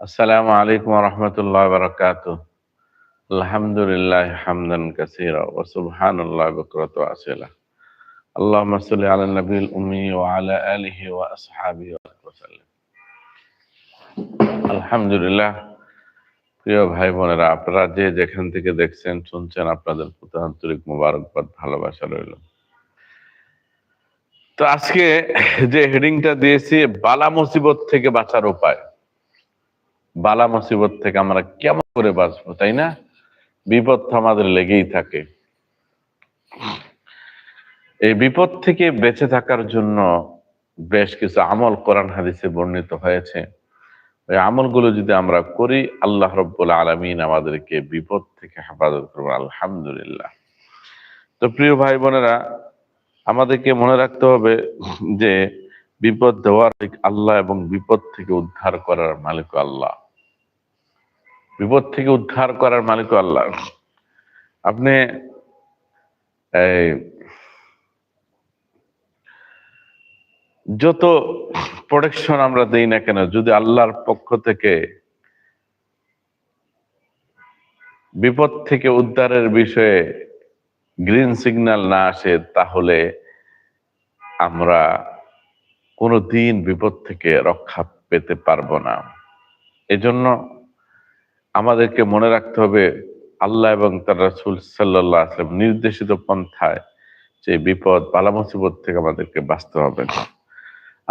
السلام عليكم ورحمة الله وبركاته الحمد لله حمدا كثيرا وسبحان الله بكرة وأصيلا اللهم صل على النبي الأمي وعلى آله وأصحابه وسلم আলহামদুলিল্লাহ প্রিয় ভাই বোনেরা আপনারা যে যেখান থেকে দেখছেন শুনছেন আপনাদের প্রতি আন্তরিক মোবারকবাদ ভালোবাসা রইল তো আজকে যে হেডিংটা দিয়েছি বালা মুসিবত থেকে বাঁচার উপায় বালা মুসিবত থেকে আমরা কেমন করে বাঁচবো, তাই না? বিপদ তো আমাদের লেগেই থাকে। এই বিপদ থেকে বেঁচে থাকার জন্য বেশ কিছু আমল কোরআন হাদিসে বর্ণিত হয়েছে। ওই আমলগুলো যদি আমরা করি, আল্লাহ রব্বুল আলমিন আমাদেরকে বিপদ থেকে হেফাজত করবেন, আলহামদুলিল্লাহ। তো প্রিয় ভাই বোনেরা, আমাদেরকে মনে রাখতে হবে যে বিপদ দেওয়ার আল্লাহ এবং বিপদ থেকে উদ্ধার করার মালিক আল্লাহ। বিপদ থেকে উদ্ধার করার মালিক আল্লাহ। আপনি যত প্রোটেকশন আমরা দেই না কেন, যদি আল্লাহর পক্ষ থেকে বিপদ থেকে উদ্ধারের বিষয়ে গ্রিন সিগন্যাল না আসে, তাহলে আমরা কোনো দিন বিপদ থেকে রক্ষা পেতে পারব না। এজন্য আমাদেরকে মনে রাখতে হবে, আল্লাহ এবং তার রাসুল সাল্লাহ আসলাম নির্দেশিত পন্থায় যে বিপদ পালা মুসিবত থেকে আমাদেরকে বাঁচতে হবে।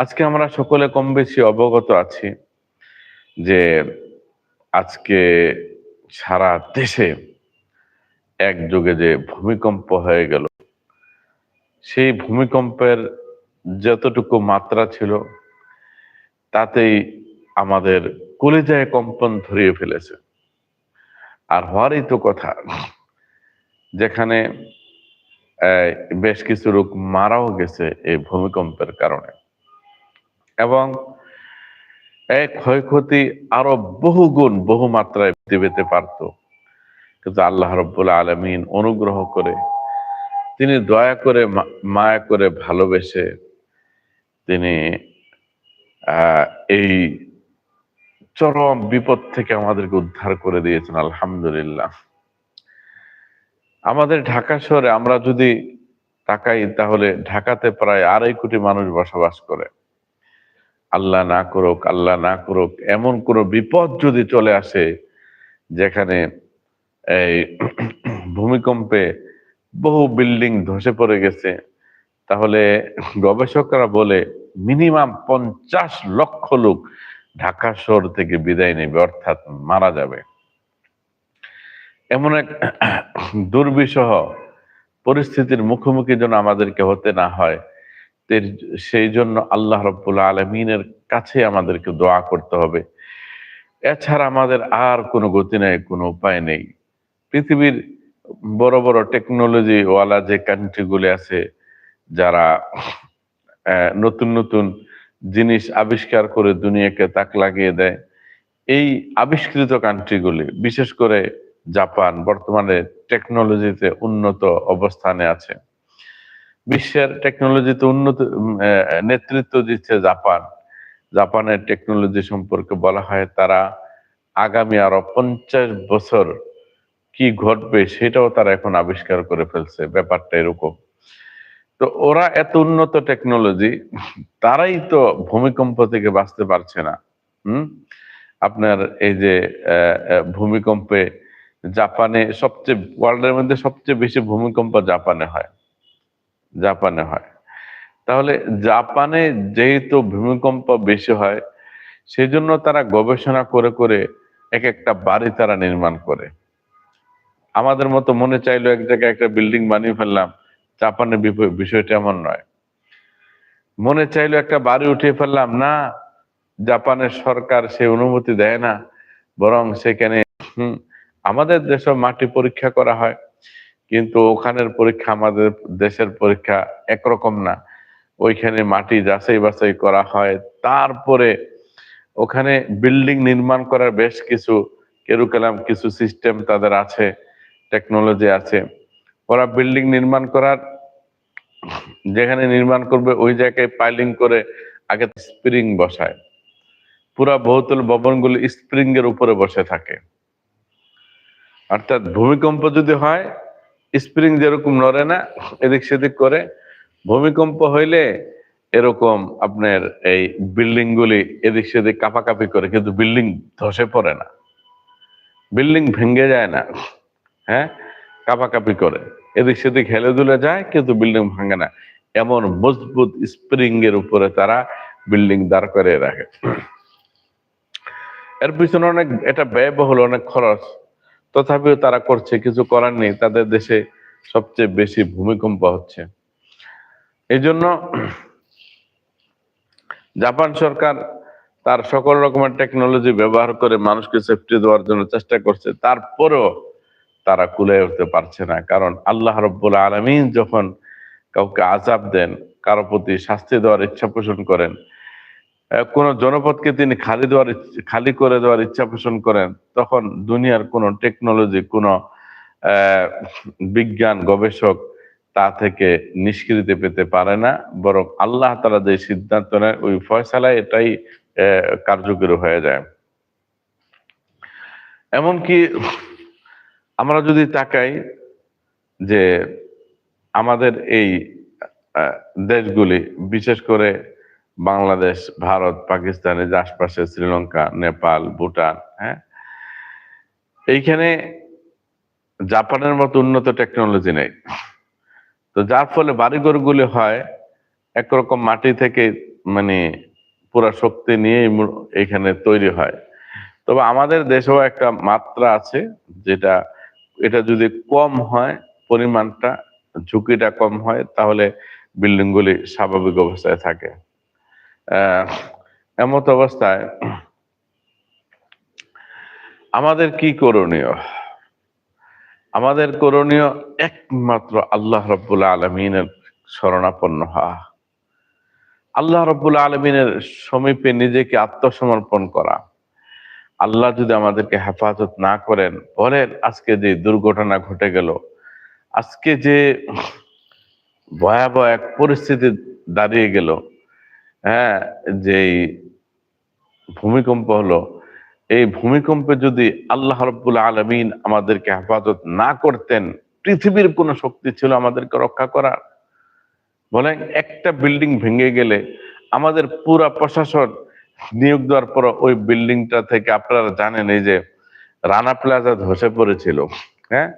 আজকে আমরা সকলে কম বেশি অবগত আছি যে আজকে সারা দেশে এক যুগে যে ভূমিকম্প হয়ে গেল, সেই ভূমিকম্পের যতটুকু মাত্রা ছিল, তাতেই আমাদের কলিজায় কম্পন ধরিয়ে ফেলেছে। আর হওয়ারই তো কথা, যেখানে বেশ কিছু লোক মারাও গেছে এই ভূমিকম্পের কারণে। এবং এই ক্ষয়ক্ষতি আরও বহু গুণ বহু মাত্রায় পেতে পারত। কিন্তু আল্লাহ রব্বুল আলমিন অনুগ্রহ করে, তিনি দয়া করে মায়া করে ভালোবেসে তিনি এই চরম বিপদ থেকে আমাদেরকে উদ্ধার করে দিয়েছেন, আলহামদুলিল্লাহ। আমাদের ঢাকা শহরে আমরা যদি তাকাই, তাহলে ঢাকাতে প্রায় আড়াই কোটি মানুষ বসবাস করে। আল্লাহ না করুক, আল্লাহ না করুক, এমন কোন বিপদ যদি চলে আসে, যেখানে এই ভূমিকম্পে বহু বিল্ডিং ধসে পড়ে গেছে, তাহলে গবেষকরা বলে মিনিমাম পঞ্চাশ লক্ষ লোক ঢাকা শহর থেকে বিদায় নেবে, অর্থাৎ মারা যাবে। এমন এক দুর্বিষহ পরিস্থিতির মুখোমুখি যেন আমাদেরকে হতে না হয় সেই জন্য আল্লাহ রব্বুল আলমিনের কাছে আমাদেরকে দোয়া করতে হবে। এছাড়া আমাদের আর কোনো গতি নেই, কোনো উপায় নেই। পৃথিবীর বড় বড় টেকনোলজি ওয়ালা যে কান্ট্রিগুলি আছে, যারা নতুন নতুন জিনিস আবিষ্কার করে দুনিয়াকে তাক লাগিয়ে দেয়। এই আবিষ্কৃত কান্ট্রিগুলি, বিশেষ করে জাপান, বর্তমানে টেকনোলজিতে উন্নত অবস্থানে আছে। বিশ্বের টেকনোলজিতে উন্নত নেতৃত্ব দিচ্ছে জাপান। জাপানের টেকনোলজি সম্পর্কে বলা হয় তারা আগামী আরও পঞ্চাশ বছর কি ঘটবে সেটাও তারা এখন আবিষ্কার করে ফেলছে। ব্যাপারটা এরকম। তো ওরা এত উন্নত টেকনোলজি তারাই তো ভূমিকম্প থেকে বাঁচতে পারছে না। হুম? আপনার এই যে ভূমিকম্পে জাপানে সবচেয়ে, ওয়ার্ল্ডের মধ্যে সবচেয়ে বেশি ভূমিকম্প জাপানে হয়। জাপানে হয়। তাহলে জাপানে যেহেতু ভূমিকম্প বেশি হয় সেই জন্য তারা গবেষণা করে করে এক একটা বাড়ি তারা নির্মাণ করে। আমাদের মতো মনে চাইলো এক জায়গায় একটা বিল্ডিং বানিয়ে ফেললাম জাপানের বিষয়টা এমন নয়। মনে চাইলো একটা বাড়ি উঠিয়ে ফেললাম, না, জাপানের সরকার সে অনুমতি দেয় না, বরং সেখানে আমাদের দেশে মাটি পরীক্ষা করা হয়, কিন্তু ওখানের পরীক্ষা আমাদের দেশের পরীক্ষা একরকম না। ওইখানে মাটি যাচাই বাছাই করা হয়, তারপরে ওখানে বিল্ডিং নির্মাণ করার বেশ কিছু কেরুকালাম, কিছু সিস্টেম তাদের আছে, টেকনোলজি আছে। ওরা বিল্ডিং নির্মাণ করার, যেখানে নির্মাণ করবে ওই জায়গায় পাইলিং করে আগে স্প্রিং বসায়। পুরা বহুতল ভবনগুলো স্প্রিং এর উপরে বসে থাকে। অর্থাৎ ভূমিকম্প যদি হয় স্প্রিং যেরকম নড়ে না, এদিক সেদিক করে, ভূমিকম্প হইলে এরকম আপনার এই বিল্ডিং গুলি এদিক সেদিক কাপাকাপি করে, কিন্তু বিল্ডিং ধসে পড়ে না। বিল্ডিং ভেঙে যায় না হ্যাঁ? কাপাকাপি করে। এদিক সেদিক হেলে দুলে যায়, কিন্তু বিল্ডিং ভাঙে না। এমন মজবুত স্প্রিং এর উপরে তারা বিল্ডিং দাঁড় করে রাখে। এর পিছনে অনেক, এটা ব্যয়বহুল অনেক খরচ। তথাপিও তারা করছে, কিছু করার নেই। তাদের দেশে সবচেয়ে বেশি ভূমিকম্প হচ্ছে। এই জন্য জাপান সরকার তার সকল রকমের টেকনোলজি ব্যবহার করে মানুষকে সেফটি দেওয়ার জন্য চেষ্টা করছে। তারপরেও তারা কুলে উঠতে পারছে না। কারণ আল্লাহ রব্বুল আলমিন যখন কাউকে আজাব দেন, কারও প্রতি শাস্তি দেওয়ার ইচ্ছা পোষণ করেন কোন জনপদকে তিনি খালি দেওয়ার খালি করে দেওয়ার ইচ্ছা পোষণ করেন, তখন দুনিয়ার কোন টেকনোলজি, কোন বিজ্ঞান, গবেষক তা থেকে নিষ্কৃতি পেতে পারে না। বরং আল্লাহ তারা যে সিদ্ধান্ত নেয়, ওই ফয়সালায় এটাই কার্যকরী হয়ে যায়। এমনকি আমরা যদি তাকাই যে আমাদের এই দেশগুলি, বিশেষ করে বাংলাদেশ, ভারত, পাকিস্তানের আশপাশে শ্রীলঙ্কা, নেপাল, ভুটান হ্যাঁ? এইখানে জাপানের মতো উন্নত টেকনোলজি নেই। তো যার ফলে বাড়িঘরগুলি হয় একরকম মাটি থেকে মানে পুরা শক্তি নিয়ে এখানে তৈরি হয়। তবে আমাদের দেশেও একটা মাত্রা আছে যেটা এটা যদি কম হয়, পরিমাণটা, ঝুঁকিটা কম হয়, তাহলে বিল্ডিং গুলি স্বাভাবিক অবস্থায় থাকে। এমত অবস্থায় আমাদের কি করণীয়? আমাদের করণীয় একমাত্র আল্লাহ রব্বুল আলমিনের শরণাপন্ন হওয়া। আল্লাহ রব্বুল আলমিনের সমীপে নিজেকে আত্মসমর্পণ করা। আল্লাহ যদি আমাদেরকে হেফাজত না করেন, বলেন আজকে যে দুর্ঘটনা ঘটে গেল, আজকে যে ভয়াবহ এক পরিস্থিতি দাঁড়িয়ে গেল হ্যাঁ যেই ভূমিকম্প হলো, এই ভূমিকম্পে যদি আল্লাহ রব্বুল আলমিন আমাদেরকে হেফাজত না করতেন, পৃথিবীর কোনো শক্তি ছিল আমাদেরকে রক্ষা করার? বলেন একটা বিল্ডিং ভেঙে গেলে আমাদের পুরা প্রশাসন নিয়োগ দেওয়ার পর ওই বিল্ডিংটা থেকে আপনারা জানেন এই যে রানা প্লাজা ধসে পড়েছিল হ্যাঁ?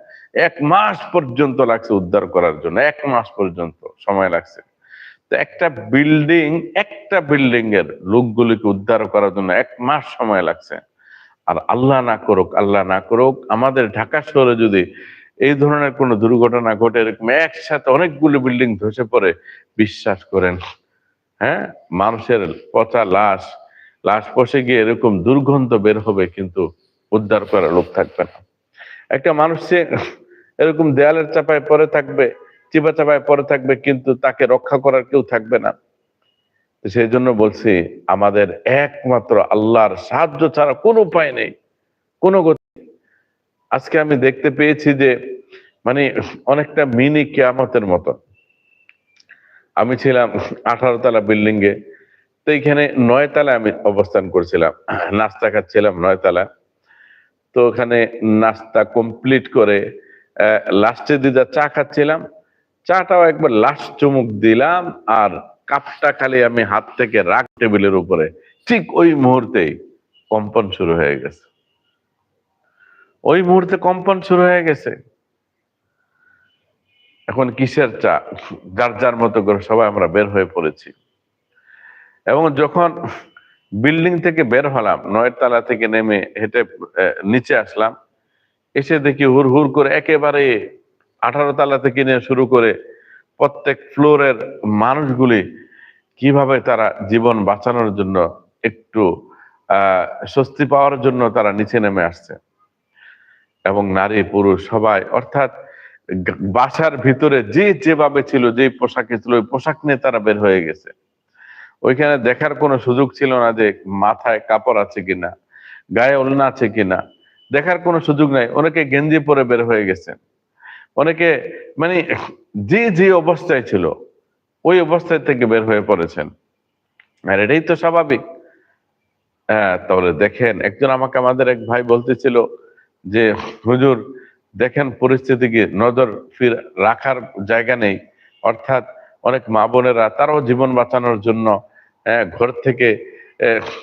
এক মাস পর্যন্ত লাগছে উদ্ধার করার জন্য, এক মাস পর্যন্ত সময় লাগছে। তো একটা বিল্ডিং একটা বিল্ডিং এর লোকগুলিকে উদ্ধার করার জন্য এক মাস সময় লাগছে। আর আল্লাহ না করুক, আল্লাহ না করুক, আমাদের ঢাকা শহরে যদি এই ধরনের কোনো দুর্ঘটনা ঘটে, এরকম একসাথে অনেকগুলো বিল্ডিং ধসে পড়ে, বিশ্বাস করেন হ্যাঁ? মানুষের পচা লাশ লাশ পচে গিয়ে এরকম দুর্গন্ধ বের হবে, কিন্তু উদ্ধার করার লোক থাকবে না। একটা মানুষ সে এরকম দেয়ালের চাপায় পরে থাকবে, চিপা চাপায় পরে থাকবে, কিন্তু তাকে রক্ষা করার কেউ থাকবে না। সেই জন্য বলছি, আমাদের একমাত্র আল্লাহর সাহায্য ছাড়া কোনো উপায় নেই, কোনো গতি আজকে আমি দেখতে পেয়েছি যে মানে অনেকটা মিনি কেয়ামতের মতো আমি ছিলাম আঠারো তলা বিল্ডিং এ তো এইখানে নয় তলায় আমি অবস্থান করছিলাম। নাস্তা খাচ্ছিলাম নয় তলা তো ওখানে নাস্তা কমপ্লিট করে লাস্টে দিদা চা খাচ্ছিলাম। চাটাও একবার লাস্ট চুমুক দিলাম আর কাপটা খালি আমি হাত থেকে রাখ টেবিলের উপরে। ঠিক ওই মুহূর্তেই কম্পন শুরু হয়ে গেছে। ওই মুহূর্তে কম্পন শুরু হয়ে গেছে। এখন কিসের চা? যার যার মতো করে সবাই আমরা বের হয়ে পড়েছি। এবং যখন বিল্ডিং থেকে বের হলাম নয় তালা থেকে নেমে হেঁটে নিচে আসলাম, এসে দেখি হুর হুর করে একেবারে আঠারো তালা থেকে নিয়ে শুরু করে প্রত্যেক ফ্লোরের মানুষগুলি কীভাবে তারা জীবন বাঁচানোর জন্য একটু স্বস্তি পাওয়ার জন্য তারা নিচে নেমে আসছে। এবং নারী, পুরুষ, সবাই, অর্থাৎ বাসার ভিতরে যে যেভাবে ছিল, যে পোশাকে ছিল, ওই পোশাক নিয়ে তারা বের হয়ে গেছে। ওইখানে দেখার কোনো সুযোগ ছিল না যে মাথায় কাপড় আছে কিনা, গায়ে ওলনা আছে কিনা। দেখার কোনো সুযোগ নাই। অনেকে গেঞ্জি পরে বের হয়ে গেছে অনেকে মানে যে যে অবস্থায় ছিল, ওই অবস্থায় থেকে বের হয়ে পড়েছেন। আর এটাই তো স্বাভাবিক। হ্যাঁ তাহলে দেখেন, একজন আমাকে আমাদের এক ভাই বলতেছিল যে, হুজুর, দেখেন পরিস্থিতি কি? নজর ফির রাখার জায়গা নেই। অর্থাৎ অনেক মা বোনেরা তারাও জীবন বাঁচানোর জন্য ঘর থেকে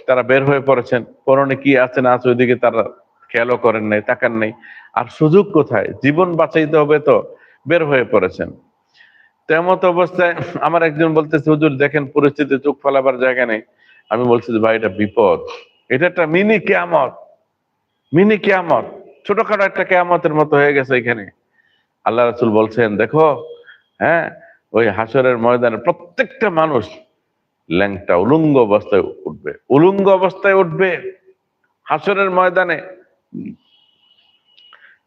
তারা বের হয়ে পড়েছেন। পরনে কি আছে না আছে ওইদিকে তারা খেয়ালও করেন নাই, তাকান নাই। আর সুযোগ কোথায়? জীবন বাঁচাইতে হবে তো, বের হয়ে পড়েছেন। তেমত অবস্থায় আমার একজন বলতেছে, হুজুর, দেখেন পরিস্থিতি, চোখ ফেলাবার জায়গা নেই। আমি বলছি যে, ভাই, এটা বিপদ। এটা একটা মিনি কেয়ামত। মিনি কেয়ামত। ছোটখাটো একটা কেয়ামতের মতো হয়ে গেছে এখানে। আল্লাহ রাসুল বলছেন, দেখো হ্যাঁ ওই হাসরের ময়দানে প্রত্যেকটা মানুষ ল্যাংটা উলুঙ্গ অবস্থায় উঠবে। উলুঙ্গ অবস্থায় উঠবে হাসরের ময়দানে।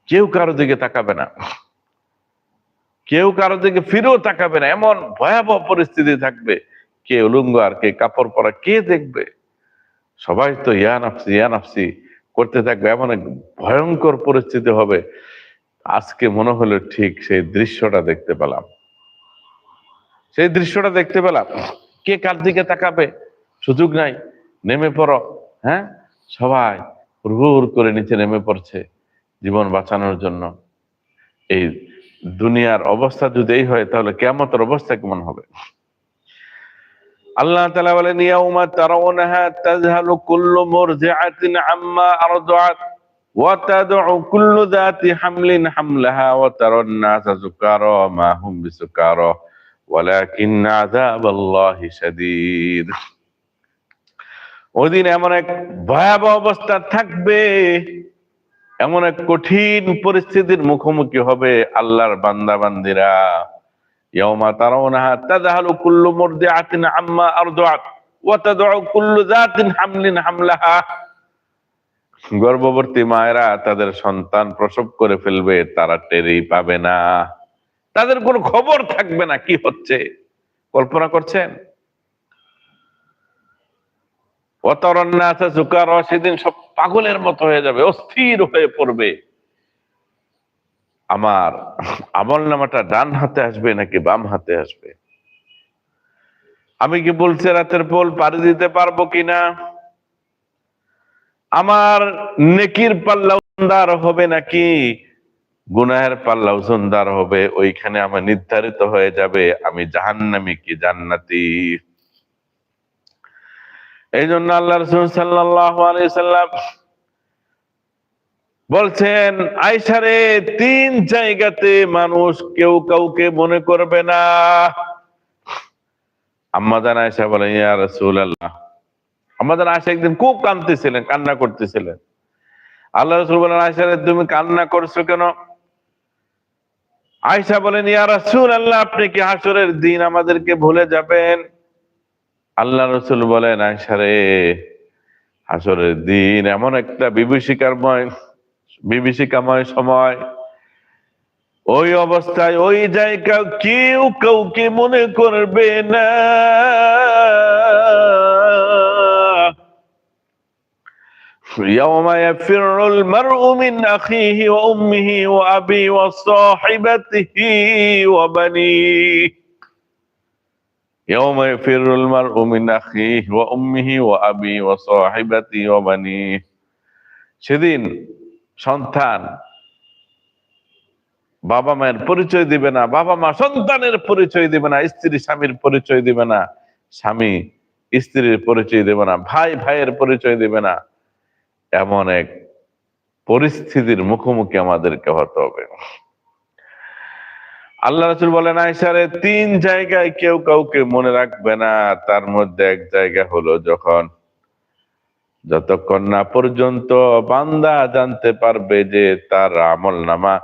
কেউ কারও দিকে তাকাবে না। কেউ কারও দিকে ফিরেও তাকাবে না। এমন ভয়াবহ পরিস্থিতি থাকবে। কে উলুঙ্গ আর কে কাপড় পরা কে দেখবে? সবাই তো ইয়া নাফসি ইয়া নাফসি করতে থাকবে। এমন এক ভয়ঙ্কর পরিস্থিতি হবে। আজকে মনে হলো ঠিক সেই দৃশ্যটা দেখতে পেলাম। সেই দৃশ্যটা দেখতে পেলাম। কে কার দিকে তাকাবে? সুযোগ নাই, নেমে পড়ো হ্যাঁ? সবাই হুড় করে নিচে নেমে পড়ছে জীবন বাঁচানোর জন্য। এই দুনিয়ার অবস্থা যদি এই হয়, তাহলে কেমতের অবস্থা কেমন হবে? আল্লাহ তালা বলেন, ইয়াউমা কুল্লু মুরজিআতিন আম্মা আরদাআত ওয়া তাদউ কুল্লু যাতি হামলিন হামলাহা মা হুম ওয়ালাকিন আযাব আল্লাহি শাদীদ। ওইদিন এমন এক ভয়াবহ অবস্থা থাকবে, এমন এক কঠিন পরিস্থিতির মুখোমুখি হবে আল্লাহর বান্দা বান্দিরা ইয়াউমা তারাউনাহা তাযহালু কুল্লু মুরদিআতিন আম্মা আরদাআত, ওয়া তাদউ কুল্লু যাতিন হামলিন হামলাহা। গর্ভবতী মায়েরা তাদের সন্তান প্রসব করে ফেলবে, তারা টেরই পাবে না। তাদের কোনো খবর থাকবে না, কি হচ্ছে? কল্পনা করছেন? সেদিন সব পাগলের মতো হয়ে যাবে, অস্থির হয়ে পড়বে। আমার আমল নামাটা ডান হাতে আসবে নাকি বাম হাতে আসবে? আমি কি বলছি রাতের পোল পাড়ি দিতে পারব কিনা? আমার নেকির পাল্লা হবে নাকি? গুনাহের পাল্লা উজনদার হবে, ওইখানে আমার নির্ধারিত হয়ে যাবে, আমি জাহান্নামি কি জান্নাতি? এই জন্য আল্লাহ রসুল আলাইসাল্লাম বলছেন আইসারে তিন জায়গাতে মানুষ কেউ কাউকে মনে করবে না। আম্মাদান আয়সা বলেন, ইয়া রসুল আল্লাহ আমাদের আয়সা একদিন খুব কাঁদতেছিলেন কান্না করতেছিলেন। আল্লাহ রসুল বলেন আয়সারে তুমি কান্না করছ কেন? আয়সা বলেন, ইয়া রসুল আল্লাহ আপনি কি হাসরের দিন আমাদেরকে ভুলে যাবেন? আল্লাহ রসুল বলেন আয়সা রে, হাসরের দিন এমন একটা বিভীষিকারময় বিভীষিকাময় সময়। ওই অবস্থায়, ওই জায়গা কেউ কাউকে মনে করবে না। يوم يفر المرء من أخيه وأمه وأبيه وصاحبته وبنيه يوم يفر المرء من أخيه وأمه وأبيه وصاحبته وبنيه সেদিন সন্তান বাবা মায়ের পরিচয় দিবে না বাবা মা সন্তানের পরিচয় দিবে না স্ত্রী স্বামীর পরিচয় দিবে না স্বামী স্ত্রীর পরিচয় দিবে না ভাই ভাইয়ের পরিচয় দিবে না এমন এক পরিস্থিতির মুখোমুখি আমাদেরকে হতে হবে। আল্লাহ রসুল বলেন আয়সারে তিন জায়গায় কেউ কাউকে মনে রাখবে না। তার মধ্যে এক জায়গা হলো যখন যতক্ষণ না পর্যন্ত বান্দা জানতে পারবে যে তার আমল নামা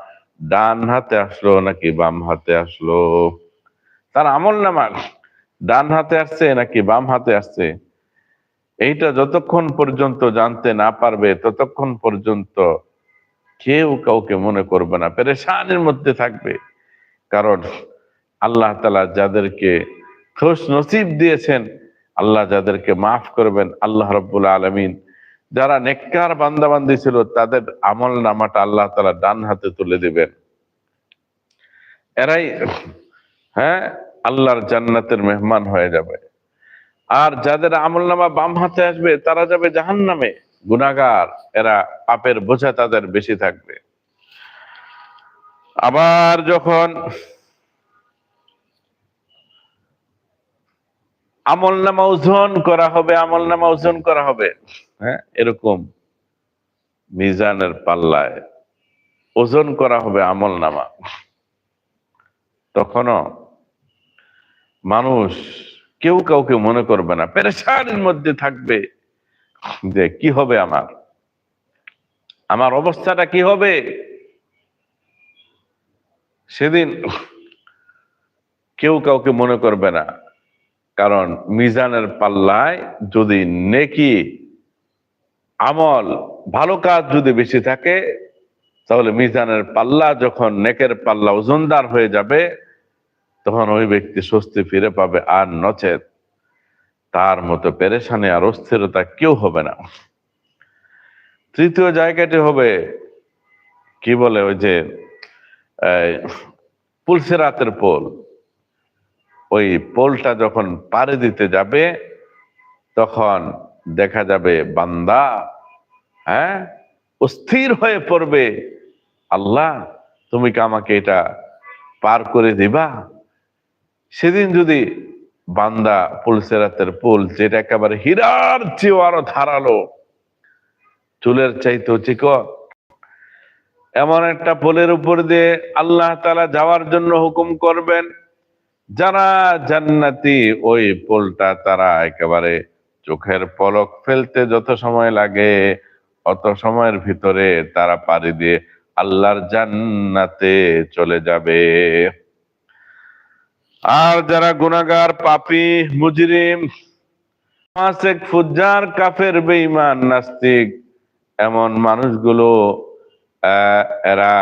ডান হাতে আসলো নাকি বাম হাতে আসলো। তার আমল নামা ডান হাতে আসছে নাকি বাম হাতে আসছে? এইটা যতক্ষণ পর্যন্ত জানতে না পারবে, ততক্ষণ পর্যন্ত কেউ কাউকে মনে করবে না, পেরেশানের মধ্যে থাকবে। কারণ আল্লাহ তালা যাদেরকে খোশ নসিব দিয়েছেন, আল্লাহ যাদেরকে মাফ করবেন, আল্লাহ রব্বুল আলমিন যারা নেককার বান্দাবান্দি ছিল, তাদের আমল নামাটা আল্লাহ তালা ডান হাতে তুলে দিবেন। এরাই হ্যাঁ আল্লাহর জান্নাতের মেহমান হয়ে যাবে। আর যাদের আমল নামা বাম হাতে আসবে, তারা যাবে জাহান নামে গুনাগার এরা পাপের বোঝা তাদের বেশি থাকবে। আবার যখন আমল নামা ওজন করা হবে আমল নামা ওজন করা হবে হ্যাঁ এরকম মিজানের পাল্লায় ওজন করা হবে আমল নামা তখনও মানুষ কেউ কাউকে মনে করবে না। পেরেশানির মধ্যে থাকবে যে, কি হবে আমার? আমার অবস্থাটা কি হবে? সেদিন কেউ কাউকে মনে করবে না। কারণ মিজানের পাল্লায় যদি নেকি আমল, ভালো কাজ যদি বেশি থাকে, তাহলে মিজানের পাল্লা যখন নেকের পাল্লা ওজনদার হয়ে যাবে তখন ওই ব্যক্তি স্বস্তি ফিরে পাবে আর নচেত তার মতো পেরেশানি আর অস্থিরতা কেউ হবে না। তৃতীয় জায়গাটি হবে, কি বলে ওই যে পুলসেরাতের পোল। ওই পোলটা যখন পারে দিতে যাবে, তখন দেখা যাবে বান্দা হ্যাঁ অস্থির হয়ে পড়বে। আল্লাহ, তুমি কি আমাকে এটা পার করে দিবা? সেদিন যদি বান্দা পুলসেরাতের পুল যেটা একেবারে হীরার চেয়েও আরও ধারালো, চুলের চাইতে চিকন, এমন একটা পোলের উপর দিয়ে আল্লাহ তালা যাওয়ার জন্য হুকুম করবেন, যারা জান্নাতি ওই পোলটা তারা একেবারে চোখের পলক ফেলতে যত সময় লাগে, অত সময়ের ভিতরে তারা পাড়ি দিয়ে আল্লাহর জান্নাতে চলে যাবে। আর যারা গুনাগার পাপি, মুজরিম ফুজ্জার, কাফের, বেঈমান, নাস্তিক, এমন মানুষগুলো এরা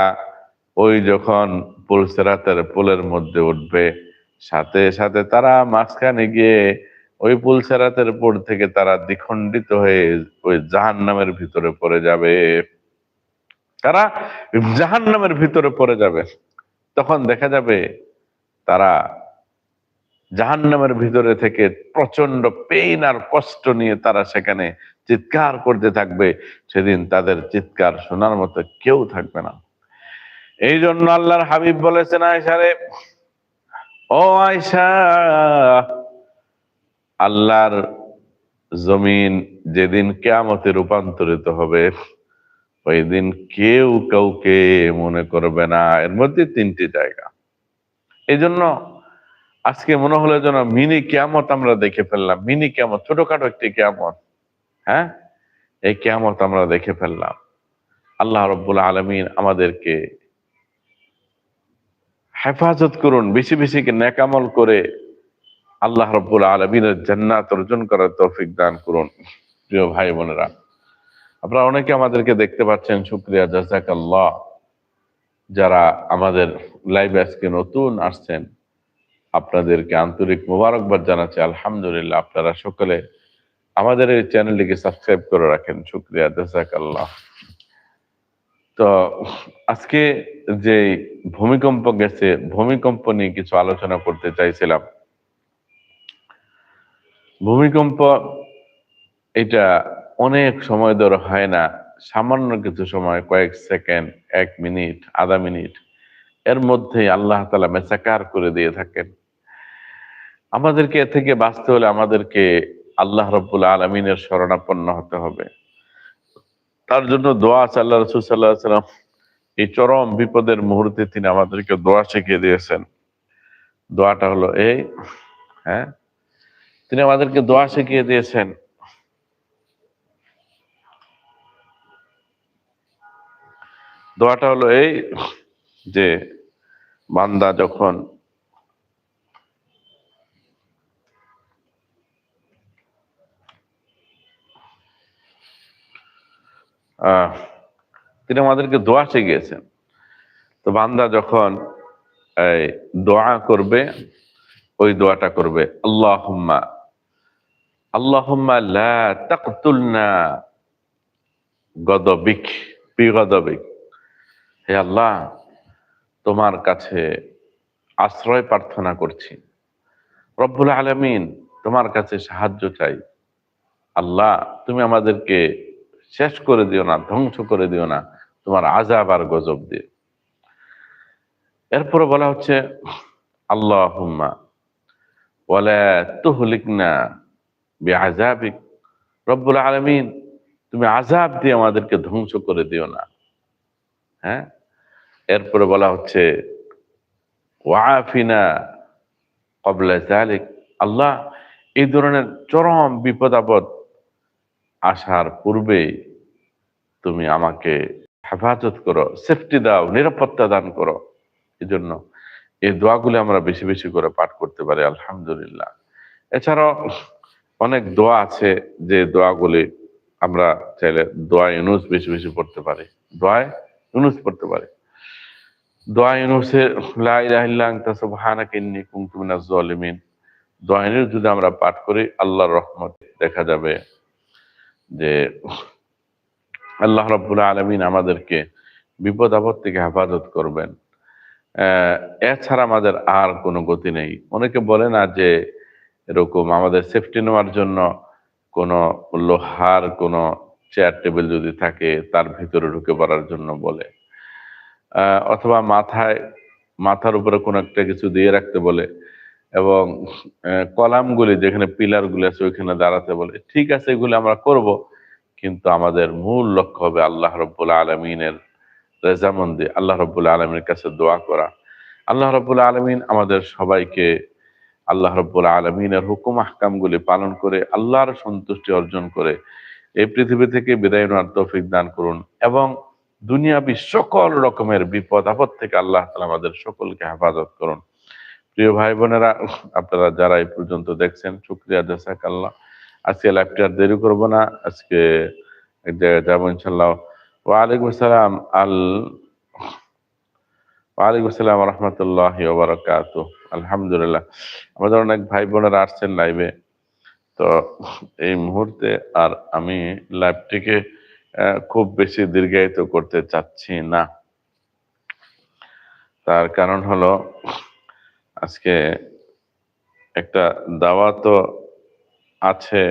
ওই যখন পুলসেরাতের পুলের মধ্যে উঠবে, সাথে সাথে তারা মাঝখানে গিয়ে ওই পুলসেরাতের উপর থেকে তারা দ্বিখণ্ডিত হয়ে ওই জাহান নামের ভিতরে পড়ে যাবে। তারা জাহান নামের ভিতরে পড়ে যাবে। তখন দেখা যাবে তারা জাহান্নামের ভিতরে থেকে প্রচণ্ড পেইন আর কষ্ট নিয়ে তারা সেখানে চিৎকার করতে থাকবে। সেদিন তাদের চিৎকার শোনার মতো কেউ থাকবে না। এই জন্য আল্লাহর হাবিব বলেছেন আয়সারে ও আয়সা আল্লাহর জমিন যেদিন কেয়ামতে রূপান্তরিত হবে, ওই দিন কেউ কাউকে মনে করবে না। এর মধ্যে তিনটি জায়গা। এই জন্য আজকে মনে হলো যেন মিনি কেয়ামত আমরা দেখে ফেললাম। মিনি কেয়ামত, ছোটখাটো একটি কেয়ামত। হ্যাঁ? এই কেয়ামত আমরা দেখে ফেললাম। আল্লাহ রব্বুল আলমিন আমাদেরকে হেফাজত করুন, বেশি বেশি নেকামল করে আল্লাহ রব্বুল আলমিনের জান্নাত অর্জন করার তৌফিক দান করুন। প্রিয় ভাই বোনেরা, আপনারা অনেকে আমাদেরকে দেখতে পাচ্ছেন, শুক্রিয়া জাজাক আল্লাহ যারা আমাদের লাইভ আজকে নতুন আসছেন। আপনাদেরকে আন্তরিক মোবারকবাদ জানাচ্ছি। আলহামদুলিল্লাহ আপনারা সকলে আমাদের এই চ্যানেলটিকে সাবস্ক্রাইব করে রাখেন। শুক্রিয়া দেসাক আল্লাহ তো আজকে যে ভূমিকম্প গেছে, ভূমিকম্প নিয়ে কিছু আলোচনা করতে চাইছিলাম। ভূমিকম্প এটা অনেক সময় ধরে হয় না, সামান্য কিছু সময়, কয়েক সেকেন্ড, এক মিনিট, আধা মিনিট। এর মধ্যে আল্লাহ তালা মেসাকার করে দিয়ে থাকেন। আমাদেরকে এ থেকে বাঁচতে হলে আমাদেরকে আল্লাহ রব্বুল আলমিনের শরণাপন্ন হতে হবে। তার জন্য দোয়া আছে আল্লাহ রসুল সাল্লাহ সাল্লাম এই চরম বিপদের মুহূর্তে তিনি আমাদেরকে দোয়া শিখিয়ে দিয়েছেন। দোয়াটা হলো, এই হ্যাঁ তিনি আমাদেরকে দোয়া শিখিয়ে দিয়েছেন। দোয়াটা হলো, এই যে বান্দা যখন তিনি আমাদেরকে দোয়া শিখিয়েছেন। তো বান্দা যখন দোয়া করবে, ওই দোয়াটা করবে আল্লাহ আল্লাহুম্মা লা গদবিক, বিগদবিক। হে আল্লাহ, তোমার কাছে আশ্রয় প্রার্থনা করছি। রব্বুল আলমিন তোমার কাছে সাহায্য চাই। আল্লাহ, তুমি আমাদেরকে শেষ করে দিও না, ধ্বংস করে দিও না, তোমার আজাব আর গজব দিয়ে। এরপরে বলা হচ্ছে আল্লাহ হুম্মা ওয়ালা তুহলিকনা বিআযাবিক। রব্বুল আলামিন, তুমি আজাব দিয়ে আমাদেরকে ধ্বংস করে দিও না। হ্যাঁ? এরপরে বলা হচ্ছে ওয়াফিনা কবলা জালিক আল্লাহ এই ধরনের চরম বিপদ আপদ আসার পূর্বে তুমি আমাকে হেফাজত করো সেফটি দাও, নিরাপত্তা দান করো। এই জন্য এই দোয়াগুলি আমরা বেশি বেশি করে পাঠ করতে পারি, আলহামদুলিল্লাহ। এছাড়াও অনেক দোয়া আছে যে দোয়াগুলি আমরা চাইলে দোয়া ইউনুস বেশি বেশি পড়তে পারি। দোয়ায় ইউনুস পড়তে পারি। দোয়া ইউনুসের লা ইলাহা ইল্লা দোয়া ইউনুস যদি আমরা পাঠ করি, আল্লাহর রহমত দেখা যাবে যে আল্লাহ রাব্বুল আলামিন আমাদেরকে বিপদ আপদ থেকে হেফাজত করবেন। এছাড়া আমাদের আর কোনো গতি নেই। অনেকে বলে না যে এরকম আমাদের সেফটি নেওয়ার জন্য কোনো লোহার কোনো চেয়ার টেবিল যদি থাকে, তার ভিতরে ঢুকে পড়ার জন্য বলে। অথবা মাথায়, মাথার উপরে কোনো একটা কিছু দিয়ে রাখতে বলে। এবং কলামগুলি যেখানে পিলার গুলি আছে ওইখানে দাঁড়াতে বলে, ঠিক আছে, এগুলো আমরা করব। কিন্তু আমাদের মূল লক্ষ্য হবে আল্লাহ রব্বুল আলমিনের রেজামন্দি আল্লাহ রব্বুল আলমীর কাছে দোয়া করা। আল্লাহ রব্বুল আলমিন আমাদের সবাইকে আল্লাহ রব্বুল আলমিনের হুকুম আহকামগুলি পালন করে আল্লাহর সন্তুষ্টি অর্জন করে এই পৃথিবী থেকে বিদায় নেওয়ার তৌফিক দান করুন এবং দুনিয়াবি সকল রকমের বিপদ, আপদ থেকে আল্লাহ তালা আমাদের সকলকে হেফাজত করুন। প্রিয় ভাই বোনেরা আপনারা যারা এই পর্যন্ত দেখছেন, শুক্রিয়া জাসাক আল্লাহ আজকে লাইভটি আর দেরি করব না। আজকে এক জায়গায় যাব ইনশাল্লাহ ওয়ালাইকুম আসসালাম আল, ওয়ালাইকুম আসসালাম রহমতুল্লাহ ওবরাকাত আলহামদুলিল্লাহ। আমাদের অনেক ভাই বোনেরা আসছেন লাইভে তো এই মুহূর্তে আর আমি লাইভটিকে খুব বেশি দীর্ঘায়িত করতে চাচ্ছি না। তার কারণ হলো আজকে একটা দাওয়া তো আছে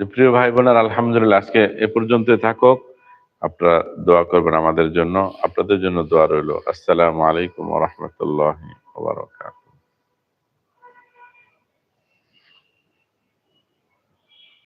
প্রিয় ভাই বোনের আলহামদুলিল্লাহ আজকে এ পর্যন্ত থাকুক। আপনারা দোয়া করবেন আমাদের জন্য। আপনাদের জন্য দোয়া রইল। আসসালামু আলাইকুম রহমতুল্লাহ